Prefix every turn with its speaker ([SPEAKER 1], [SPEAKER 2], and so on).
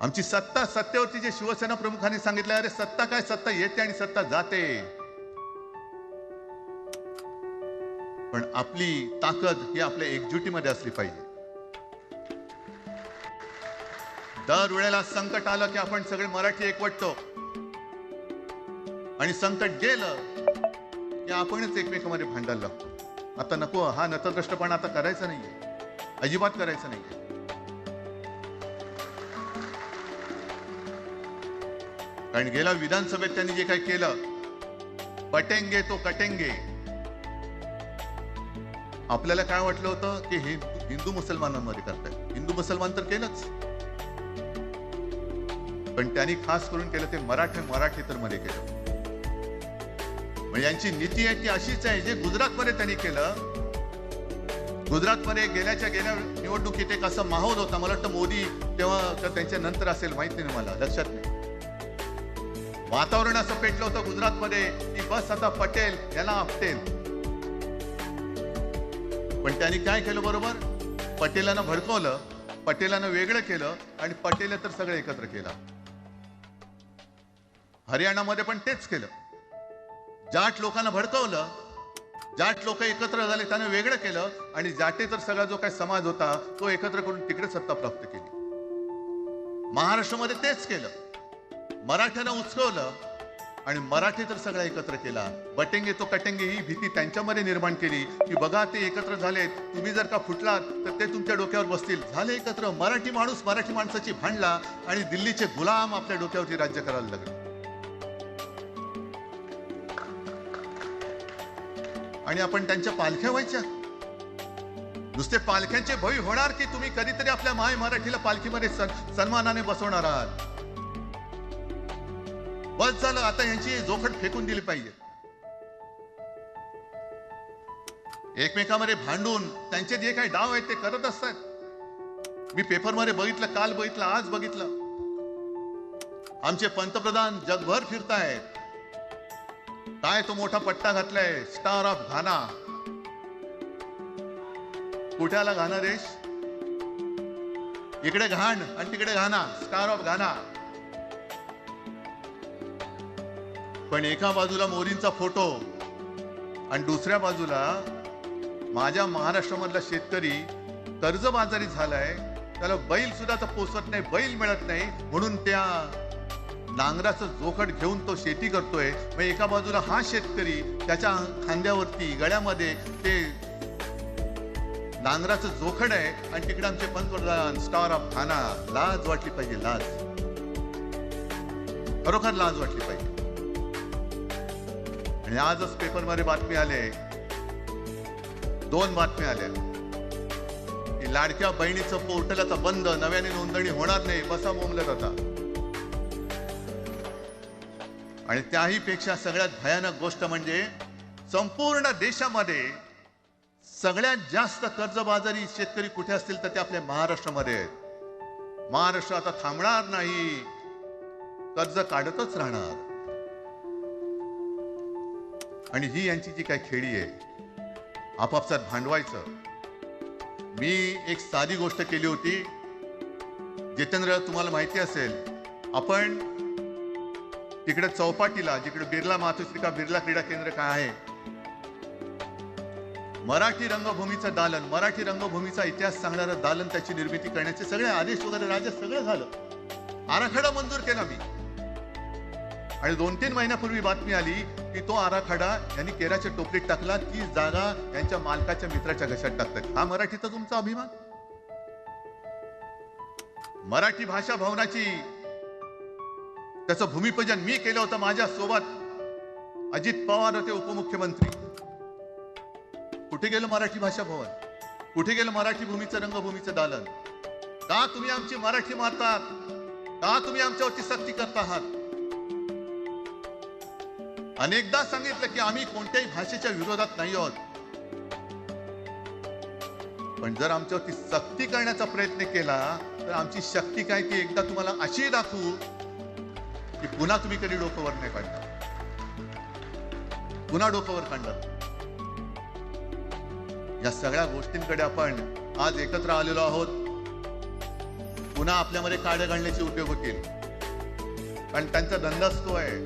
[SPEAKER 1] आमची सत्ता सत्तेवरती जे शिवसेना प्रमुखांनी सांगितलं अरे सत्ता काय सत्ता येते आणि सत्ता जाते. पण आपली ताकद ही आपल्या एकजुटीमध्ये असली पाहिजे. दर वेळेला संकट आलं की आपण सगळे मराठी एकवटतो. आणि संकट गेलं की आपणच एकमेकांमध्ये भांडायला लागतो. आता नको हा नतद्रष्टपणा आता करायचा नाहीये. अजिबात करायचा नाहीये. कारण गेल्या विधानसभेत त्यांनी जे काही केलं पटेंगे तो कटेंगे. आपल्याला काय वाटलं होतं? की हे हिंदू मुसलमानांमध्ये करतायत. हिंदू मुसलमान तर केलंच. पण त्यांनी खास करून केलं ते मराठे मराठी तर मध्ये केलं. म्हणजे यांची नीती आहे ती अशीच आहे जे गुजरातमध्ये त्यांनी केलं. गुजरातमध्ये गेल्याच्या गेल्या निवडणुकीत एक असा माहोल होता. मला वाटतं मोदी तेव्हा तर त्यांच्या नंतर असेल माहीत नाही मला लक्षात नाही. वातावरण असं पेटलं होतं गुजरातमध्ये की बस आता पटेल याला आपटेल. पण त्यांनी काय केलं बरोबर? पटेलांना भडकवलं पटेलांना वेगळं केलं आणि पटेल तर सगळं एकत्र केलं. हरियाणामध्ये पण तेच केलं. जाट लोकांना भडकवलं जाट लोक एकत्र झाले त्यांना वेगळं केलं आणि जाटे तर सगळा जो काही समाज होता तो एकत्र करून तिकडे सत्ता प्राप्त केली. महाराष्ट्रामध्ये तेच केलं. मराठ्यांना उचकवलं आणि मराठी तर सगळा एकत्र केला. बटेंगे तो कटेंगे ही भीती त्यांच्यामध्ये निर्माण केली की बघा ते एकत्र झालेत. तुम्ही जर का फुटलात तर ते तुमच्या डोक्यावर बसतील. झाले एकत्र. मराठी माणूस मराठी माणसाची भांडला आणि दिल्लीचे गुलाम आपल्या डोक्यावरती राज्य करायला लागले. आणि आपण त्यांच्या पालख्या व्हायच्या. नुसते पालख्यांचे भय होणार की तुम्ही कधीतरी आपल्या माय मराठीला पालखीमध्ये सन- सन्मानाने बसवणार आहात. बस झालं आता यांची जोखड फेकून दिली पाहिजे. एकमेकांमध्ये भांडून त्यांचे जे काही डाव आहेत ते करत असतात. मी पेपरमध्ये बघितलं काल बघितलं आज बघितलं. आमचे पंतप्रधान जगभर फिरतायत. काय तो मोठा पट्टा घातलाय स्टार ऑफ घाना कुठे आला घाना देश? इकडे घाण आणि तिकडे घाना स्टार ऑफ घाना पण एका बाजूला मोरींचा फोटो आणि दुसऱ्या बाजूला माझ्या महाराष्ट्रामधला शेतकरी कर्जबाजारी झालाय त्याला बैल सुद्धा तर पोचत नाही बैल मिळत नाही म्हणून त्या नांगराचं जोखड घेऊन तो शेती करतोय. मग एका बाजूला हा शेतकरी त्याच्या खांद्यावरती गळ्यामध्ये ते नांगराचं जोखड आहे आणि तिकडे आमचे पंतप्रधान स्टार ऑफ खाना लाज वाटली पाहिजे लाज. खरोखर लाज वाटली पाहिजे. आणि आजच पेपरमध्ये बातमी आले दोन बातम्या आल्या. की लाडक्या बहिणीचं पोर्टल आता बंद नव्याने नोंदणी होणार नाही बसा बोंबलत आता. आणि त्याही पेक्षा सगळ्यात भयानक गोष्ट म्हणजे संपूर्ण देशामध्ये सगळ्यात जास्त कर्जबाजारी शेतकरी कुठे असतील तर ते आपल्या महाराष्ट्रामध्ये आहेत. महाराष्ट्र आता थांबणार नाही. कर्ज काढतच राहणार. आणि ही यांची जी काय खेळी आहे आपापसात भांडवायचं. मी एक साधी गोष्ट केली होती. जितेंद्र तुम्हाला माहिती असेल आपण तिकडे चौपाटीला जिकडे बिर्ला मातोश्री बिर्ला क्रीडा केंद्र काय आहे मराठी रंगभूमीचं दालन मराठी रंगभूमीचा इतिहास सांगणारं दालन त्याची निर्मिती करण्याचे सगळे आदेश वगैरे राज्य सगळं झालं. आराखडा मंजूर केला मी. आणि दोन तीन महिन्यापूर्वी बातमी आली की तो आराखडा यांनी केराच्या टोपलीत टाकला ती जागा यांच्या मालकाच्या मित्राच्या घशात टाकतात. हा मराठीचा तुमचा अभिमान? मराठी भाषा भवनाची त्याचं भूमिपूजन मी केलं होतं माझ्या सोबत. अजित पवार होते उपमुख्यमंत्री. कुठे गेलं मराठी भाषा भवन? कुठे गेलं मराठी भूमीचं रंगभूमीचं दालन? का तुम्ही आमची मराठी मारतात का तुम्ही आमच्यावरती सक्ती करता आहात? अनेकदा सांगितलं की आम्ही कोणत्याही भाषेच्या विरोधात नाही आहोत. पण जर आमच्यावरती सक्ती करण्याचा प्रयत्न केला तर आमची शक्ती काय ती एकदा तुम्हाला अशी दाखवू की पुन्हा तुम्ही कधी डोकंवर नाही काढणार. पुन्हा डोकंवर काढणार. या सगळ्या गोष्टींकडे आपण आज एकत्र आलेलो आहोत. पुन्हा आपल्यामध्ये काड्या घालण्याचे उद्योग होतील. कारण त्यांचा धंदाच तो आहे.